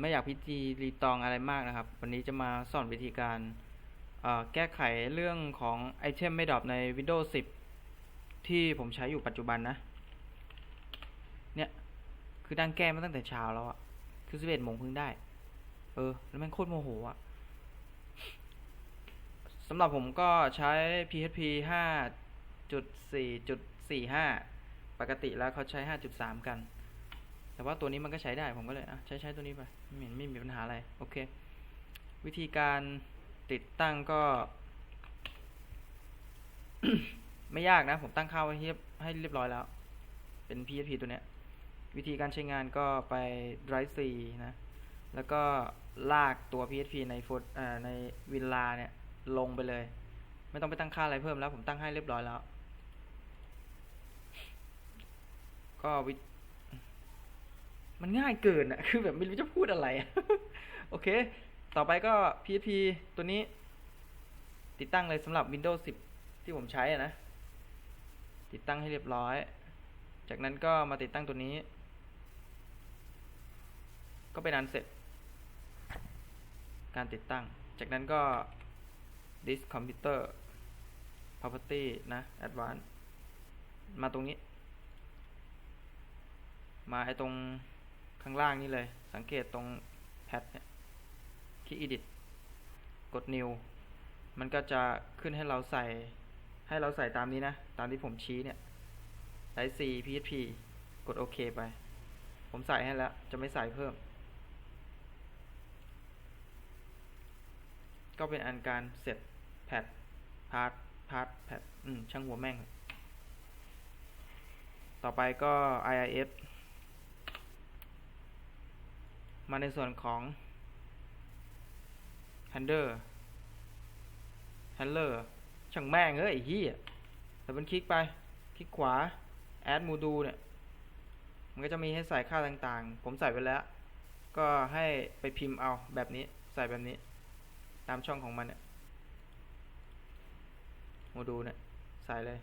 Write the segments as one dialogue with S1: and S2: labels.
S1: ไม่อยากพิธีรีตองอะไรมากนะครับ วันนี้จะมาสอนวิธีการแก้ไขเรื่องของไอเทมไม่ดรอปใน Windows 10 ที่ผมใช้อยู่ปัจจุบันนะ เนี่ย คือดังแก้มาตั้งแต่เช้าแล้วอะคือ11โมงเพิ่งได้ เออ แล้วแม่งโคตรโมโหอะสำหรับผมก็ใช้ PHP 5.4.45 ปกติแล้วเขาใช้ 5.3 กัน แต่ว่าตัวนี้มันก็ใช้ได้ผมก็เลยอะใช้ใช้ตัวนี้ไปไม่เห็นไม่มีปัญหาอะไรโอเค วิธีการติดตั้งก็ ไม่ยากนะ ผมตั้งค่าไว้ให้ให้เรียบร้อยแล้ว เป็น PHP ตัวเนี้ย วิธีการใช้งานก็ไป drive C นะ แล้วก็ลากตัว PHP ในโฟลในวินลาเนี่ยลงไปเลย ไม่ต้องไปตั้งค่าอะไรเพิ่มแล้ว ผมตั้งให้เรียบร้อยแล้ว ก็วิ มันง่ายเกินอะคือแบบไม่รู้จะพูดอะไร โอเค ต่อไปก็ PHP ตัวนี้ ติดตั้งเลยสำหรับ Windows 10 ที่ผมใช้อะนะ ติดตั้งให้เรียบร้อย จากนั้นก็มาติดตั้งตัวนี้ ก็เป็นอันเสร็จ การติดตั้ง จากนั้นก็ disk computer property นะ advanced มาตรงนี้ มาไอตรง ข้างล่างนี่เลย สังเกตตรงแพทเนี่ยคลิก edit กด new มันก็จะขึ้นให้เราใส่ ให้เราใส่ตามนี้นะ ตามที่ผมชี้เนี่ย type C PHP กดโอเคไป ผมใส่ให้แล้ว จะไม่ใส่เพิ่ม ก็เป็นอันการเสร็จแพทพาร์ทพาร์ทแพทอืม ช่างหัวแม่ง ต่อไปก็ IIS มาในส่วนของ handler handler ช่างแม่งเอ้ยไอ้เหี้ยแต่มันคลิกไป คลิกขวา add module เนี่ย มันก็จะมีให้ใส่ค่าต่างๆ ผมใส่ไปแล้ว ก็ให้ไปพิมพ์เอาแบบนี้ ใส่แบบนี้ ตามช่องของมันเนี่ยโมดูลเนี่ย ใส่เลย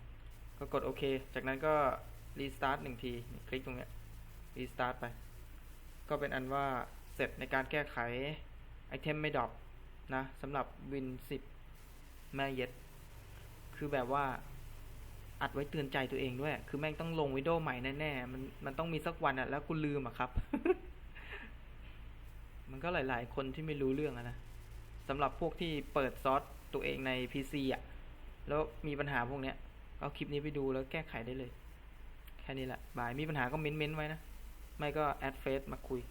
S1: ก็กดโอเค จากนั้นก็ restart หนึ่งที คลิกตรงเนี้ย restart ไป ก็เป็นอันว่า เสร็จในการแก้ไขไอเทมไม่ดรอปนะสำหรับ Win 10 แม่เย็ด คือแบบว่าอัดไว้เตือนใจตัวเองด้วย คือแม่งต้องลงวิดีโอใหม่แน่ๆ มันมันต้องมีสักวันอะแล้วกูลืมอะครับ มันก็หลายๆ คนที่ไม่รู้เรื่องอะนะสำหรับพวกที่เปิดซอสตัวเองใน PC อะแล้วมีปัญหาพวกเนี้ยก็เอาคลิปนี้ไปดูแล้วแก้ไขได้เลย แค่นี้แหละบายมีปัญหาก็เม้นๆไว้นะ ไม่ก็แอดเฟซมาคุย